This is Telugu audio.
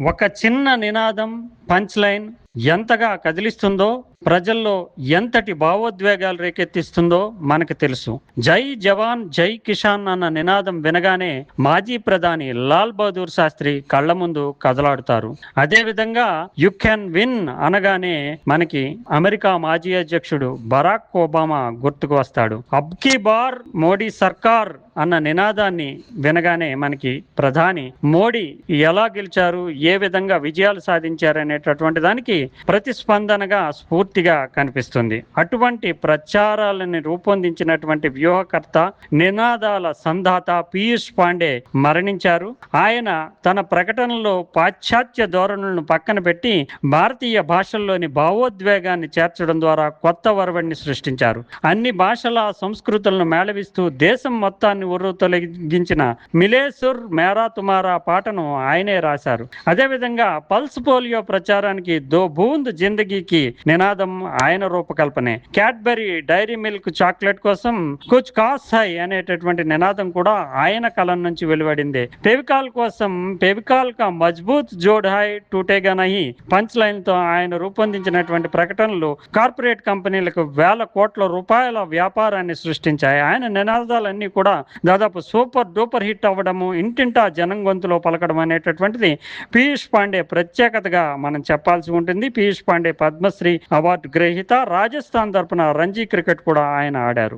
ఒక చిన్న నినాదం పంచ్ లైన్ ఎంతగా కదిలిస్తుందో ప్రజల్లో ఎంతటి భావోద్వేగాలు రేకెత్తిస్తుందో మనకు తెలుసు. జై జవాన్ జై కిషాన్ అన్న నినాదం వినగానే మాజీ ప్రధాని లాల్ బహదూర్ శాస్త్రి కళ్ళ ముందు కదలాడుతారు. అదేవిధంగా యు కెన్ విన్ అనగానే మనకి అమెరికా మాజీ అధ్యక్షుడు బరాక్ ఒబామా గుర్తుకు వస్తాడు. అబ్కి బార్ మోడీ సర్కార్ అన్న నినాదాన్ని వినగానే మనకి ప్రధాని మోడీ ఎలా గెలిచారు ఏ విధంగా విజయాలు సాధించారు అనేటటువంటి దానికి ప్రతిస్పందనగా స్ఫూర్తిగా కనిపిస్తుంది. అటువంటి ప్రచారాలను రూపొందించినటువంటి వ్యూహకర్త నినాదాల సంధాత పీయూష్ పాండే మరణించారు. ఆయన తన ప్రకటనలో పాశ్చాత్య ధోరణులను పక్కన పెట్టి భారతీయ భాషల్లోని భావోద్వేగాన్ని చేర్చడం ద్వారా కొత్త వరవడిని సృష్టించారు. అన్ని భాషల సంస్కృతులను మేళవిస్తూ దేశం మొత్తాన్ని ఉర్రు తొలగించిన మిలేసుర్ మేరా తుమారా పాటను ఆయనే రాశారు. అదేవిధంగా పల్స్ పోలియో ప్రచారానికి దో బూంద్ జిందగీకి నినాదం ఆయన రూపకల్పనే. క్యాడ్బరీ డైరీ మిల్క్ చాక్లెట్ కోసం కుచ్ కాస్ హై అనేటటువంటి నినాదం కూడా ఆయన కలం నుంచి వెలువడింది. ఫెవికాల్ కోసం ఫెవికాల్ కా మజ్బూత్ జోడ్ హై టూటేగా నహి పంచ్ లైన్తో ఆయన రూపొందించినటువంటి ప్రకటనలు కార్పొరేట్ కంపెనీలకు వేల కోట్ల రూపాయల వ్యాపారాన్ని సృష్టించాయి. ఆయన నినాదాలన్నీ కూడా దాదాపు సూపర్ డూపర్ హిట్ అవ్వడము ఇంటింటా జనం గొంతులో పలకడం అనేటటువంటిది పీయూష్ పాండే ప్రత్యేకతగా మనం చెప్పాల్సి ఉంటుంది. పీయూష్ పాండే పద్మశ్రీ అవార్డు గ్రహీత. రాజస్థాన్ తరపున రంజీ క్రికెట్ కూడా ఆయన ఆడారు.